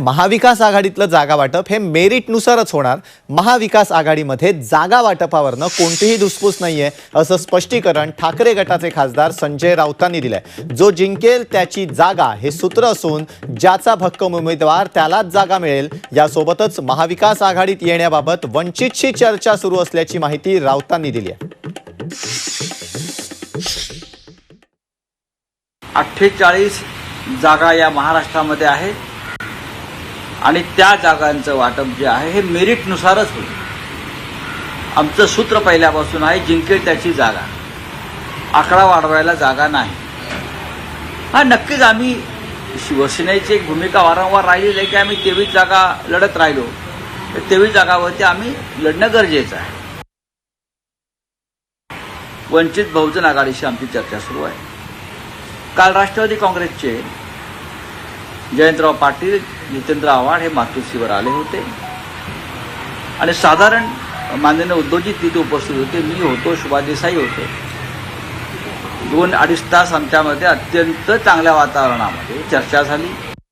महाविकास आघाडीतलं जागा वाटप हे मेरिटनुसारच होणार. महाविकास आघाडीमध्ये जागा वाटपावरनं कोणतीही धुसफूस आहे असं स्पष्टीकरण ठाकरे गटाचे खासदार संजय राऊतांनी दिलंय. जो जिंकेल त्याची जागा हे सूत्र असून ज्याचा भक्कम उमेदवार त्यालाच जागा मिळेल. यासोबतच महाविकास आघाडीत येण्याबाबत वंचितशी चर्चा सुरू असल्याची माहिती राऊतांनी दिली आहे. अठ्ठेचाळीस जागा या महाराष्ट्रामध्ये आहे. आणि त्या जागांचं वाटप जे आहे हे मेरिटनुसारच होईल. आमचं सूत्र पहिल्यापासून आहे जिंकेल त्याची जागा. आकडा वाढवायला जागा नाही. हा नक्कीच आम्ही शिवसेनेची एक भूमिका वारंवार राहिलेली आहे की आम्ही तेवीस जागा लढत राहिलो. तर तेवीस जागावरती आम्ही लढणं गरजेचं आहे. वंचित बहुजन आघाडीशी आमची चर्चा सुरू आहे. काल राष्ट्रवादी काँग्रेसचे जयंतराव पाटील जितेंद्र आव्हाड हे मातोश्रीवर आले होते. आणि साधारण माननीय उद्योजित तिथे उपस्थित होते. मी होतो शुभादेसाई होते. दोन अडीच तास आमच्यामध्ये अत्यंत चांगल्या वातावरणामध्ये चर्चा झाली.